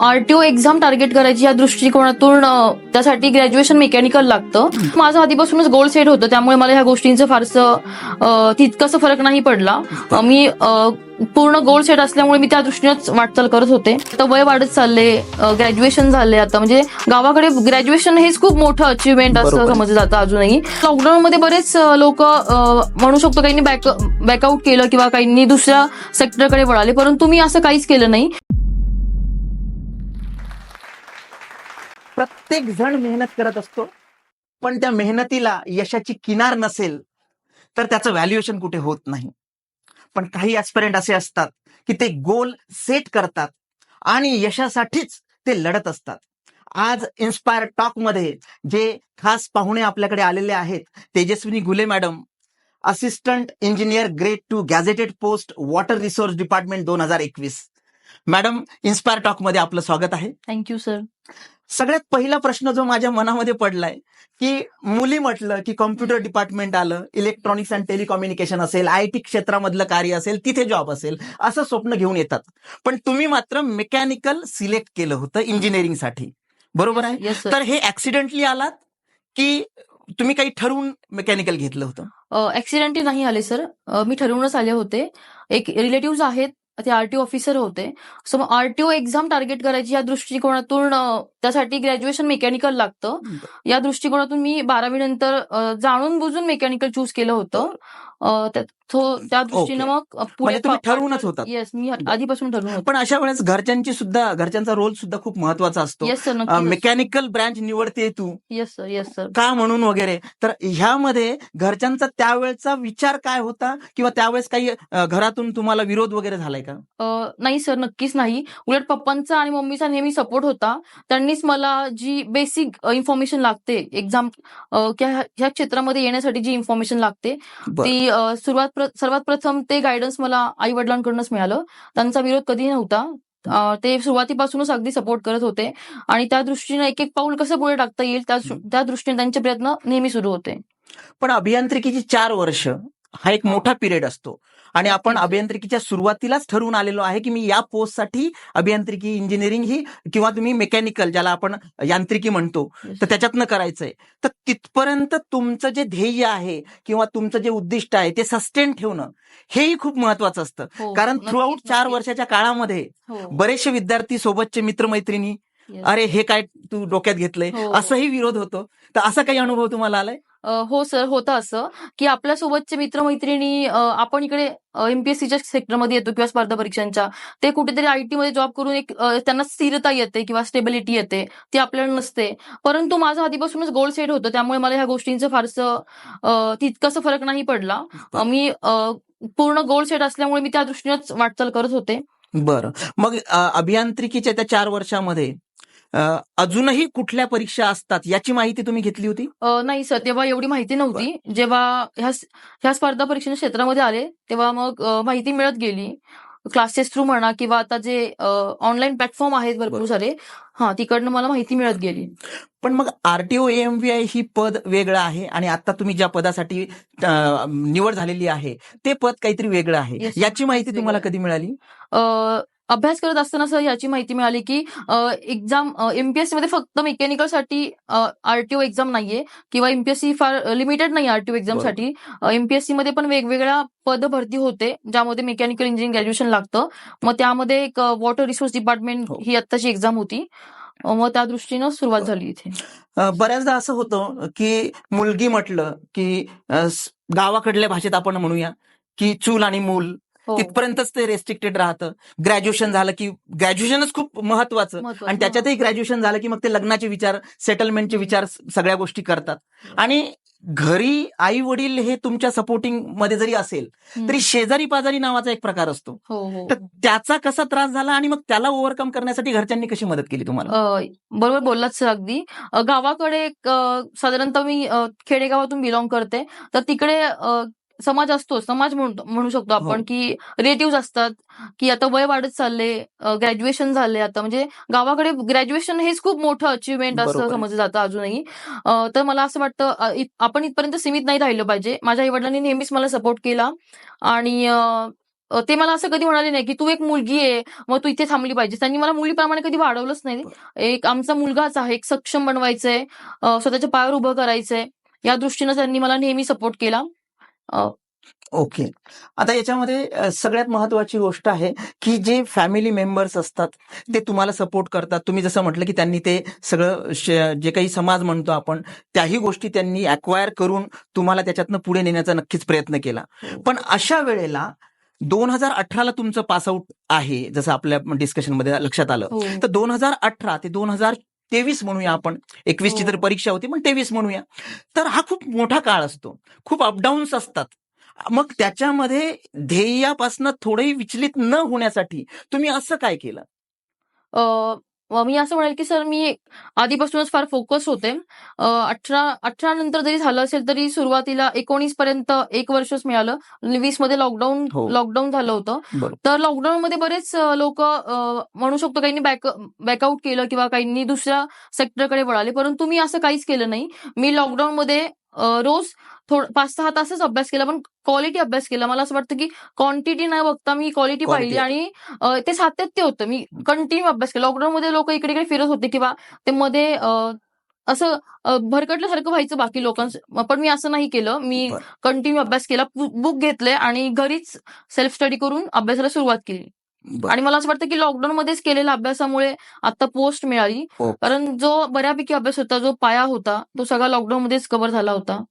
RTO exam target करायची या दृष्टिकोनातून त्यासाठी ग्रॅज्युएशन मेकॅनिकल लागतं. माझं आधीपासूनच गोल सेट होतं त्यामुळे मला ह्या गोष्टींचं फारसं तितकंसं फरक नाही पडला. मी पूर्ण गोल सेट असल्यामुळे मी त्या दृष्टीनेच वाटचाल करत होते. तर वय वाढत चालले ग्रॅज्युएशन झाले आता. म्हणजे गावाकडे ग्रॅज्युएशन हेच खूप मोठं अचिव्हमेंट असं. समजलं जातं अजूनही. लॉकडाऊन मध्ये बरेच लोक म्हणू शकतो काहींनी बॅक बॅकआउट केलं किंवा काहींनी दुसऱ्या सेक्टरकडे वळाले. परंतु मी असं काहीच केलं नाही. प्रत्येक जण मेहनत करत असतो पण त्या मेहनतीला यशाची किनार नसेल तर त्याचं व्हॅल्युएशन कुठे होत नाही. पण काही ऍस्पिरंट असे असतात की ते गोल सेट करतात आणि यशासाठीच ते लढत असतात. आज इन्स्पायर टॉकमध्ये जे खास पाहुणे आपल्याकडे आलेले आहेत Tejaswini Gule madam assistant engineer grade two gazetted post water resource department दोन हजार एकवीस. मॅडम इन्स्पायर टॉकमध्ये आपलं स्वागत आहे. थँक्यू सर सगळ्यात पहिला प्रश्न जो माझ्या मनामध्ये पडलाय की मुली म्हटलं की कॉम्प्युटर डिपार्टमेंट आलं इलेक्ट्रॉनिक्स अँड टेलिकॉम्युनिकेशन असेल आय टी क्षेत्रामधलं कार्य असेल तिथे जॉब असेल असं स्वप्न घेऊन येतात. पण तुम्ही मात्र मेकॅनिकल सिलेक्ट केलं होतं इंजिनिअरिंगसाठी बरोबर आहे? तर हे ऍक्सिडेंटली आलात की तुम्ही काही ठरवून मेकॅनिकल घेतलं होतं? ऍक्सिडेंटली नाही आले सर मी ठरवूनच आले होते. एक रिलेटिव्ह आहेत ते आरटीओ ऑफिसर होते. सो मग आरटीओ एक्झाम टार्गेट करायची या दृष्टिकोनातून त्यासाठी ग्रॅज्युएशन मेकॅनिकल लागतं. या दृष्टिकोनातून मी बारावी नंतर जाणून बुजून मेकॅनिकल चूज केलं होतं. त्या- दृष्टीनं. मग पुढे म्हणजे तुम्ही ठरवूनच होतात. येस मी आधीपासून ठरवून होतो. पण अशा वेळेस घरच्यांची सुद्धा घरच्यांचा रोल सुद्धा खूप महत्त्वाचा असतो. येस सर मेकॅनिकल ब्रँच निवडते तू. येस सर येस सर का म्हणून वगैरे? तर ह्यामध्ये घरच्यांचा त्यावेळेचा विचार काय होता? किंवा त्यावेळेस काही घरातून तुम्हाला विरोध वगैरे झालाय का? नाही सर नक्कीच नाही. उलट पप्पांचा आणि मम्मीचा नेहमी सपोर्ट होता. त्यांनीच मला जी बेसिक इन्फॉर्मेशन लागते एक्झाम ह्या क्षेत्रामध्ये येण्यासाठी जी इन्फॉर्मेशन लागते. ती सुरुवात सर्वात प्रथम ते गायडन्स मला आई वडिलांकडूनच मिळालं. त्यांचा विरोध कधी नव्हता. ते सुरुवातीपासूनच अगदी सपोर्ट करत होते. आणि त्या दृष्टीने एक एक पाऊल कसं पुढे टाकता येईल त्या दृष्टीने त्यांचे प्रयत्न नेहमी सुरू होते. पण अभियांत्रिकीची चार वर्ष हा एक मोठा पिरियड असतो. आणि आपण. अभियांत्रिकीच्या सुरुवातीलाच ठरवून आलेलो आहे की मी या पोस्टसाठी अभियांत्रिकी इंजिनिअरिंग ही किंवा तुम्ही मेकॅनिकल ज्याला आपण यांत्रिकी म्हणतो तर त्याच्यातनं करायचंय तर तिथपर्यंत तुमचं जे ध्येय आहे किंवा तुमचं जे उद्दिष्ट आहे ते सस्टेन ठेवणं हेही खूप महत्वाचं असतं हो, कारण थ्रूआउट चार. वर्षाच्या काळामध्ये हो, बरेचसे विद्यार्थी सोबतचे मित्रमैत्रिणी. अरे हे काय तू डोक्यात घेतलंय? हो. असंही विरोध होतो. तर असा काही अनुभव तुम्हाला आलाय? अ, हो सर होतं असं की आपल्यासोबतचे मित्रमैत्रिणी अ, आपण इकडे एमपीएससीच्या सेक्टरमध्ये येतो किंवा स्पर्धा परीक्षांच्या. ते कुठेतरी आयटी मध्ये जॉब करून एक अ, त्यांना स्थिरता येते किंवा स्टेबिलिटी येते ती आपल्याला नसते. परंतु माझं आधीपासूनच गोल सेट होतं त्यामुळे मला ह्या गोष्टींचं फारसं अ, तितकंसं फरक नाही पडला. अ, मी अ, पूर्ण गोल सेट असल्यामुळे मी त्या दृष्टीनेच वाटचाल करत होते. बरं. मग अ, अभियांत्रिकीच्या त्या चार वर्षामध्ये अजूनही कुठल्या परीक्षा असतात याची माहिती तुम्ही घेतली होती? नाही सर तेव्हा एवढी माहिती नव्हती. जेव्हा ह्या ह्या स्पर्धा परीक्षेच्या क्षेत्रामध्ये आले तेव्हा मग माहिती मिळत गेली. क्लासेस थ्रू म्हणा किंवा आता जे ऑनलाईन प्लॅटफॉर्म आहेत भरपूर. सारे हा तिकडनं मला माहिती मिळत गेली. पण मग आरटीओ एएमव्हीआय ही पद वेगळं आहे आणि आता तुम्ही ज्या पदासाठी निवड झालेली आहे ते पद काहीतरी वेगळं आहे. याची माहिती तुम्हाला. कधी मिळाली? अ, अभ्यास करत असताना सर याची माहिती मिळाली की एक्झाम एमपीएससी मध्ये फक्त मेकॅनिकलसाठी आरटीओ एक्झाम नाहीये किंवा एमपीएससी फार लिमिटेड नाही आरटीओ एक्झाम. साठी. एमपीएससी मध्ये पण वेगवेगळ्या पद भरती होते ज्यामध्ये मेकॅनिकल इंजिनिअरिंग ग्रॅज्युएशन लागतं. मग त्यामध्ये एक वॉटर रिसोर्स डिपार्टमेंट हो. आत्ताची एक्झाम होती. मग त्या दृष्टीनं सुरुवात झाली इथे. बऱ्याचदा असं होतं की मुलगी म्हटलं की गावाकडल्या भाषेत आपण म्हणूया की चूल आणि मूल. तिथपर्यंतच ते रेस्ट्रिक्टेड राहतं. ग्रॅज्युएशन झालं की ग्रॅज्युएशनच खूप महत्वाचं. आणि त्याच्यातही ग्रॅज्युएशन झालं की मग ते लग्नाचे विचार सेटलमेंटचे विचार सगळ्या गोष्टी करतात. आणि घरी आई वडील हे तुमच्या सपोर्टिंगमध्ये जरी असेल. तरी शेजारी पाजारी नावाचा एक प्रकार असतो. हो हो. तर त्याचा कसा त्रास झाला आणि मग त्याला ओव्हरकम करण्यासाठी घरच्यांनी कशी मदत केली तुम्हाला? बरोबर बोललात सर अगदी. गावाकडे साधारणतः मी खेडेगावातून बिलॉंग करते. तर तिकडे समाज असतो समाज म्हणू शकतो आपण हो. की रिलेटिव्ह असतात की आता वय वाढत चालले ग्रॅज्युएशन झाले आता. म्हणजे गावाकडे ग्रॅज्युएशन हेच खूप मोठं अचिव्हमेंट असं. समजलं जातं अजूनही. तर मला असं वाटतं आपण इथपर्यंत सीमित नाही राहिलं पाहिजे. माझ्या आई वडिलांनी नेहमीच मला सपोर्ट केला. आणि ते मला असं कधी म्हणाले नाही की तू एक मुलगी आहे मग तू इथे थांबली पाहिजे त्यांनी मला मुलीप्रमाणे कधी वाढवलंच नाही. एक आमचा मुलगाच आहे एक सक्षम बनवायचंय स्वतःच्या पायावर उभं करायचंय. या दृष्टीनं त्यांनी मला नेहमी सपोर्ट केला. ओके. आता याच्यामध्ये सगळ्यात महत्वाची गोष्ट आहे की जे फॅमिली मेंबर्स असतात ते तुम्हाला सपोर्ट करतात. तुम्ही जसं म्हटलं की त्यांनी ते सगळं जे काही समाज म्हणतो आपण त्याही गोष्टी त्यांनी अक्वायर करून तुम्हाला त्याच्यातनं पुढे नेण्याचा नक्कीच प्रयत्न केला. पण अशा वेळेला दोन हजार अठराला तुमचं पासआउट आहे जसं आपल्या डिस्कशनमध्ये लक्षात आलं. हो. तर दोन हजार अठरा ते दोन हजार तेवीस म्हणूया आपण. एकवीसची हो. तर परीक्षा होती पण तेवीस म्हणूया. तर हा खूप मोठा काळ असतो. खूप अपडाऊन्स असतात. मग त्याच्यामध्ये ध्येयापासून थोडंही विचलित न होण्यासाठी तुम्ही असं काय केलं? अ, मी असं म्हणेल की सर मी आधीपासूनच फार फोकस होते. अ, अठरा अठरा नंतर जरी झालं असेल तरी सुरुवातीला एकोणीस पर्यंत एक वर्षच मिळालं. वीसमध्ये लॉकडाऊन हो. लॉकडाऊन झालं होतं. बरोबर. तर लॉकडाऊन मध्ये बरेच लोक म्हणू शकतो काहींनी बॅक बॅकआउट केलं किंवा काहींनी दुसऱ्या सेक्टरकडे वळाले. परंतु मी असं काहीच केलं नाही. मी लॉकडाऊन मध्ये रोज थोड पाच सहा तासच अभ्यास केला पण क्वालिटी अभ्यास केला मला असं वाटतं की क्वांटिटी न बघता मी क्वालिटी. पाहिली आणि ते सातत्य होतं मी कंटिन्यू अभ्यास केला लॉकडाऊन मध्ये लोक इकडे इकडे फिरत होते किंवा ते मध्ये असं भरकटल्यासारखं व्हायचं बाकी लोकांचं पण मी असं नाही केलं मी. कंटिन्यू अभ्यास केला बुक घेतले आणि घरीच सेल्फ स्टडी करून अभ्यासाला सुरुवात केली. आणि मला असं वाटतं की लॉकडाऊन मध्येच केलेल्या अभ्यासामुळे आता पोस्ट मिळाली. हो. कारण जो बऱ्यापैकी अभ्यास होता जो पाया होता तो सगळा लॉकडाऊन मध्येच कव्हर झाला होता.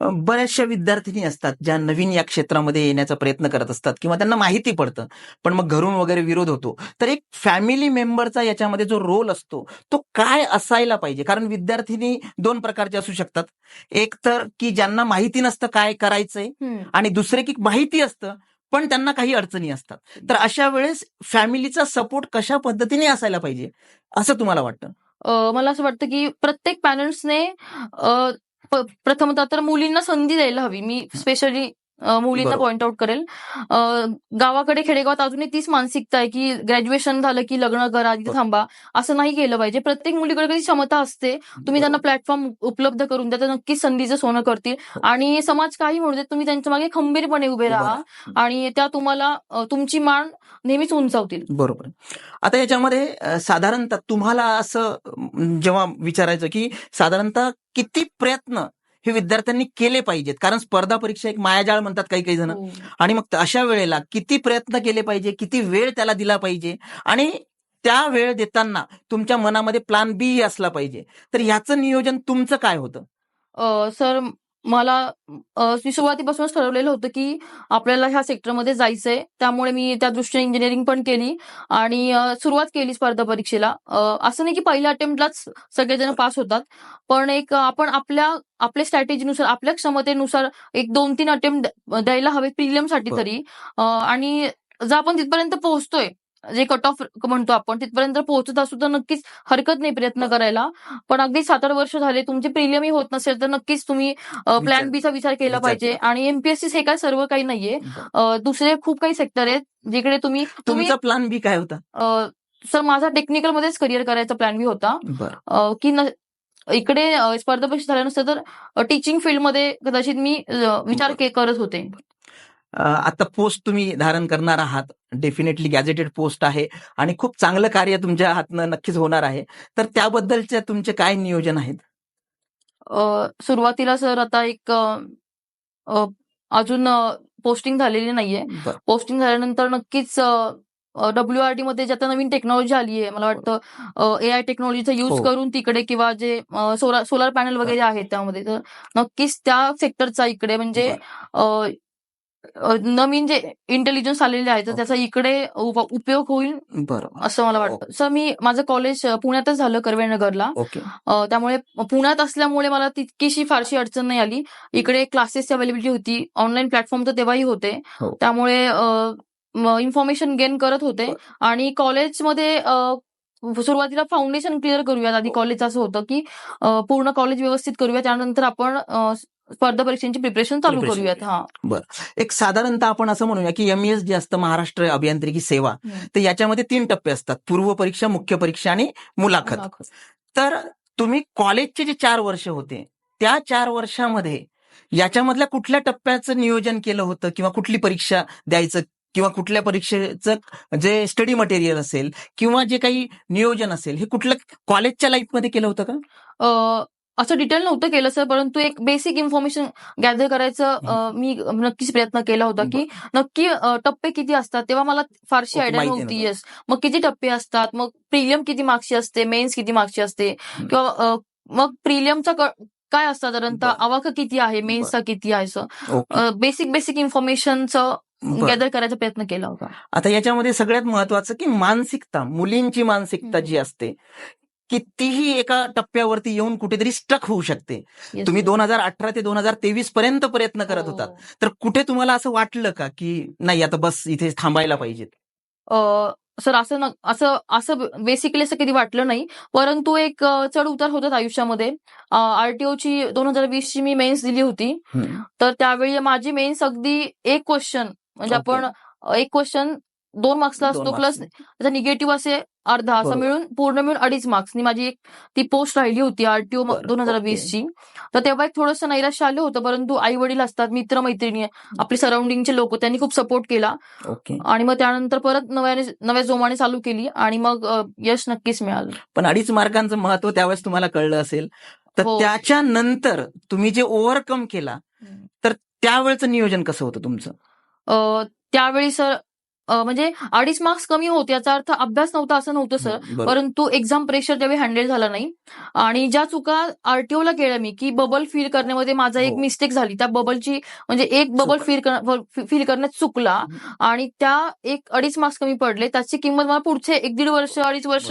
बऱ्याचशा विद्यार्थिनी असतात ज्या नवीन या क्षेत्रामध्ये येण्याचा प्रयत्न करत असतात किंवा त्यांना माहिती पडतं. पण मग घरून वगैरे विरोध होतो. तर एक फॅमिली मेंबरचा याच्यामध्ये जो रोल असतो तो काय असायला पाहिजे? कारण विद्यार्थिनी दोन प्रकारचे असू शकतात. एक तर की ज्यांना माहिती नसतं काय करायचंय आणि दुसरे की माहिती असतं पण त्यांना काही अडचणी असतात. तर अशा वेळेस फॅमिलीचा सपोर्ट कशा पद्धतीने असायला पाहिजे असं तुम्हाला वाटतं? मला असं वाटतं की प्रत्येक पॅरेंट्सने प्रथमतः तर मुलींना संधी द्यायला हवी. मी स्पेशली मुलींना. पॉइंट आउट करेल. गावाकडे खेडेगावात अजूनही तीच मानसिकता आहे की ग्रॅज्युएशन झालं की लग्न करा तिथे. थांबा. असं नाही केलं पाहिजे. प्रत्येक मुलीकडे कधी क्षमता असते. तुम्ही त्यांना प्लॅटफॉर्म उपलब्ध करून द्या तर नक्कीच संधीचं सोनं करतील. हो. आणि समाज काही म्हणू देत तुम्ही त्यांच्या मागे खंबीरपणे उभे राहा आणि त्या तुम्हाला तुमची मान नेहमीच उंचावतील. बरोबर. आता याच्यामध्ये साधारणतः तुम्हाला असं जेव्हा विचारायचं की साधारणतः किती प्रयत्न हे विद्यार्थ्यांनी केले पाहिजेत. कारण स्पर्धा परीक्षा एक मायाजाळ म्हणतात काही काही जण. हो. आणि मग अशा वेळेला किती प्रयत्न केले पाहिजे किती वेळ त्याला दिला पाहिजे आणि त्या वेळ देताना तुमच्या मनामध्ये प्लान बी असला पाहिजे. तर ह्याचं नियोजन तुमचं काय होतं? सर मला मी सुरुवातीपासूनच ठरवलेलं होतं की आपल्याला ह्या सेक्टरमध्ये जायचंय. त्यामुळे मी त्या दृष्टीने इंजिनिअरिंग पण केली आणि सुरुवात केली स्पर्धा परीक्षेला. असं नाही की पहिल्या अटेम्प्टलाच सगळेजण पास होतात. पण एक आपण आपल्या आपल्या स्ट्रॅटेजीनुसार आपल्या क्षमतेनुसार एक दोन तीन अटेम्प्ट द्यायला हवे प्रिलियमसाठी. तरी. आणि जर आपण तिथपर्यंत पोहोचतोय जे कट ऑफ म्हणतो आपण तिथपर्यंत पोहोचत असू तर नक्कीच हरकत नाही प्रयत्न करायला. पण अगदी सात आठ वर्ष झाले तुमचे प्रिलियमही होत नसेल तर नक्कीच तुम्ही प्लॅन बीचा विचार केला पाहिजे. आणि एमपीएससी हे काय सर्व काही नाहीये. दुसरे खूप काही सेक्टर आहेत जिकडे तुम्ही तुमचा प्लान बी काय होता? सर माझा टेक्निकल मध्येच करिअर करायचा प्लॅन बी होता. की इकडे स्पर्धा परीक्षा झाल्या नसतं तर टीचिंग फील्डमध्ये कदाचित मी विचार करत होते. आता पोस्ट तुम्ही धारण करणार आहात. डेफिनेटली गॅजेटेड पोस्ट आहे आणि खूप चांगलं कार्य तुमच्या हातनं नक्कीच होणार आहे. तर त्याबद्दलचे तुमचे काय नियोजन आहेत? सुरुवातीला सर आता एक अजून पोस्टिंग झालेली नाहीये. पोस्टिंग झाल्यानंतर नक्कीच डब्ल्यू आर टी मध्ये जे आता नवीन टेक्नॉलॉजी आली आहे मला वाटतं ए आय टेक्नॉलॉजीचा यूज. करून तिकडे किंवा जे सोलार सोलार पॅनल वगैरे आहेत त्यामध्ये तर नक्कीच त्या सेक्टरचा इकडे म्हणजे नवीन जे इंटेलिजन्स आलेले आहेत तर ओके. त्याचा इकडे उप- उपयोग होईल बरोबर. असं मला वाटतं. सर मी माझं कॉलेज पुण्यातच झालं कर्वेनगरला. ओके. अ, त्यामुळे पुण्यात असल्यामुळे मला तितकीशी फारशी अडचण नाही आली. इकडे क्लासेसची अवेलेबिलिटी होती. ऑनलाईन प्लॅटफॉर्म तर तेव्हाही होते. हो. त्यामुळे इन्फॉर्मेशन गेन करत होते. आणि कॉलेजमध्ये अ, सुरुवातीला फाउंडेशन क्लिअर करूयात. आधी हो. कॉलेज असं होतं की अ, पूर्ण कॉलेज व्यवस्थित करूया त्यानंतर आपण अ, स्पर्धा परीक्षांची प्रिपरेशन चालू. करूयात हा. एक साधारणतः आपण असं म्हणूया की एमईएस जे असतं महाराष्ट्र अभियांत्रिकी सेवा तर याच्यामध्ये तीन टप्पे असतात. पूर्व परीक्षा मुख्य परीक्षा आणि मुलाखत. तर तुम्ही कॉलेजचे जे चार वर्ष होते त्या चार वर्षामध्ये याच्यामधल्या कुठल्या टप्प्याचं नियोजन केलं होतं किंवा कुठली परीक्षा द्यायचं किंवा कुठल्या परीक्षेचं जे स्टडी मटेरियल असेल किंवा जे काही नियोजन असेल हे कुठलं कॉलेजच्या लाईफमध्ये केलं होतं का? असं डिटेल नव्हतं केलं सर परंतु एक बेसिक इन्फॉर्मेशन गॅदर करायचं मी नक्कीच प्रयत्न केला होता की नक्की टप्पे किती असतात तेव्हा मला फारशी आयडिया नव्हती. येस मग किती टप्पे असतात मग प्रिलियम किती मार्क्सची असते मेन्स किती मार्क्सची असते किंवा मग प्रिलियमचा काय असतं साधारणतः. अवाक किती आहे मेन्सचा किती आहे ओके. बेसिक बेसिक इन्फॉर्मेशनचं. गॅदर करायचा प्रयत्न केला होता. आता याच्यामध्ये सगळ्यात महत्वाचं की मानसिकता मुलींची मानसिकता. जी असते कितीही एका टप्प्यावरती येऊन कुठेतरी स्टक होऊ शकते. Yes, तुम्ही. दोन हजार अठरा ते दोन हजार तेवीस पर्यंत प्रयत्न करत होतात हो. तर कुठे तुम्हाला असं वाटलं का की नाही आता बस इथे थांबायला पाहिजेत? सर असं न- असं असं बेसिकली असं कधी वाटलं नाही. परंतु एक चढ उतार होतात आयुष्यामध्ये. आरटीओची दोन हजार वीस ची मी मेन्स दिली होती. तर त्यावेळी माझी मेन्स अगदी एक क्वेश्चन म्हणजे. आपण एक क्वेश्चन दोन मार्क्सला असतो प्लस. त्याचा निगेटिव्ह असे अर्धा असं. मिळून पूर्ण मिळून अडीच मार्क्सनी माझी एक ती पोस्ट राहिली होती आरटीओ दोन हजार. वीस ची तर तेव्हा एक थोडंसं नैराश्य आलं होतं परंतु आई वडील असतात मित्र मैत्रिणी आपले सराउंडिंगचे लोक त्यांनी खूप सपोर्ट केला आणि मग त्यानंतर परत नव्याने नव्या जोमाने चालू केली आणि मग यश नक्कीच मिळालं पण अडीच मार्कांचं महत्त्व त्यावेळेस तुम्हाला कळलं असेल तर हो. त्याच्यानंतर तुम्ही जे ओव्हरकम केला त्यावेळेचं नियोजन कसं होतं तुमचं त्यावेळी सर म्हणजे अडीच मार्क्स कमी होते याचा अर्थ अभ्यास नव्हता असं नव्हतं सर. परंतु एक्झाम प्रेशर त्यावेळी हँडल झाला नाही आणि ज्या चुका आरटीओ ला केल्या मी की बबल फील करण्यामध्ये माझा एक हो. मिस्टेक झाली त्या बबलची म्हणजे एक बबल. फील फील करण्यात चुकला आणि त्या एक अडीच मार्क्स कमी पडले त्याची किंमत मला पुढचे एक दीड वर्ष अडीच वर्ष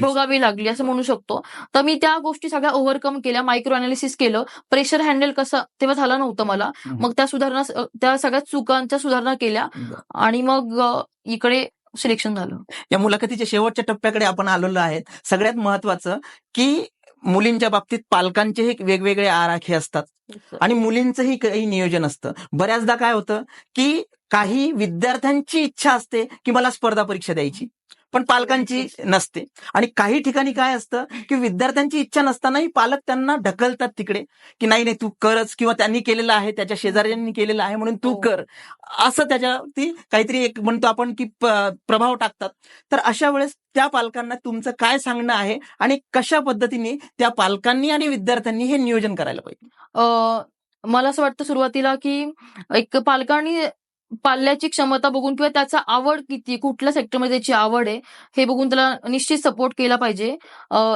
भोगावी लागली. असं म्हणू शकतो तर मी त्या गोष्टी सगळ्या ओव्हरकम केल्या मायक्रो अनालिसिस केलं प्रेशर हँडल कसं तेव्हा झालं नव्हतं मला. मग त्या सुधारणा त्या सगळ्या चुकांच्या सुधारणा केल्या. आणि मग इकडे सिलेक्शन झालं. या मुलाखतीच्या शेवटच्या टप्प्याकडे आपण आलेलो आहेत. सगळ्यात महत्वाचं की मुलींच्या बाबतीत पालकांचेही वेगवेगळे आराखे असतात. आणि मुलींचंही काही नियोजन असतं. बऱ्याचदा काय होतं की काही विद्यार्थ्यांची इच्छा असते की मला स्पर्धा परीक्षा द्यायची. पण पालकांची नसते. आणि काही ठिकाणी काय असतं की विद्यार्थ्यांची इच्छा नसतानाही पालक त्यांना ढकलतात तिकडे की नाही नाही तू करच किंवा त्यांनी केलेलं आहे त्याच्या शेजाऱ्यांनी केलेलं आहे म्हणून तू हो. कर. असं त्याच्यावरती काहीतरी एक म्हणतो आपण की प्रभाव टाकतात. तर अशा वेळेस त्या पालकांना तुमचं काय सांगणं आहे आणि कशा पद्धतीने त्या पालकांनी आणि विद्यार्थ्यांनी हे नियोजन करायला पाहिजे? अ, मला असं वाटतं सुरुवातीला की एक पालकांनी पाल्याची क्षमता बघून किंवा त्याचा आवड किती कुठल्या सेक्टरमध्ये त्याची आवड आहे हे बघून त्याला निश्चित सपोर्ट केला पाहिजे.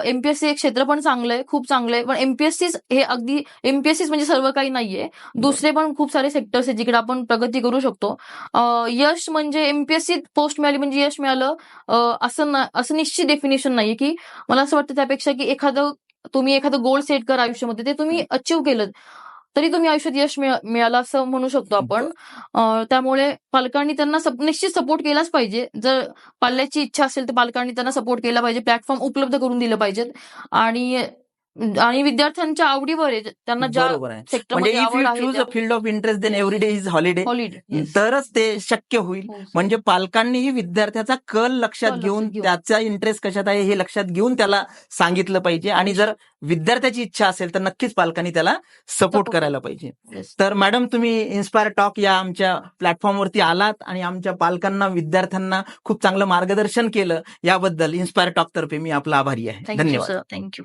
एमपीएससी एक क्षेत्र पण चांगलं आहे खूप चांगलं आहे. पण एमपीएससी हे अगदी एमपीएससी म्हणजे सर्व काही नाहीये. दुसरे पण खूप सारे सेक्टर्स आहेत जिकडे आपण प्रगती करू शकतो. यश म्हणजे एमपीएससी पोस्ट मिळाली म्हणजे यश मिळालं. असं असं निश्चित डेफिनेशन नाहीये की मला असं वाटतं त्यापेक्षा की एखादं तुम्ही एखादं गोल सेट करा आयुष्यामध्ये ते तुम्ही अचीव्ह केलं तरी तुम्ही आयुष्यात यश मिळ- मिळालं असं म्हणू शकतो आपण. त्यामुळे पालकांनी त्यांना निश्चित सपोर्ट केलाच पाहिजे. जर पाल्याची इच्छा असेल तर पालकांनी त्यांना सपोर्ट केला पाहिजे. प्लॅटफॉर्म उपलब्ध करून दिलं पाहिजेत. आणि आणि विद्यार्थ्यांच्या आवडीवर आहे. त्यांना ज्या बरोबर आहे. म्हणजे if you choose a field of interest then every day is holiday तरच ते शक्य होईल. म्हणजे पालकांनीही विद्यार्थ्याचा कल लक्षात कल घेऊन लक्षात घेऊन. त्याचा इंटरेस्ट कशात आहे हे लक्षात घेऊन त्याला सांगितलं पाहिजे. आणि जर विद्यार्थ्याची इच्छा असेल तर नक्कीच पालकांनी त्याला सपोर्ट Support. करायला पाहिजे. तर मॅडम तुम्ही इन्स्पायर टॉक या आमच्या प्लॅटफॉर्मवरती आलात आणि आमच्या पालकांना विद्यार्थ्यांना खूप चांगलं मार्गदर्शन केलं. याबद्दल इन्स्पायर टॉक तर्फे मी आपला आभारी आहे. थँक्यू धन्यवाद. Sir thank you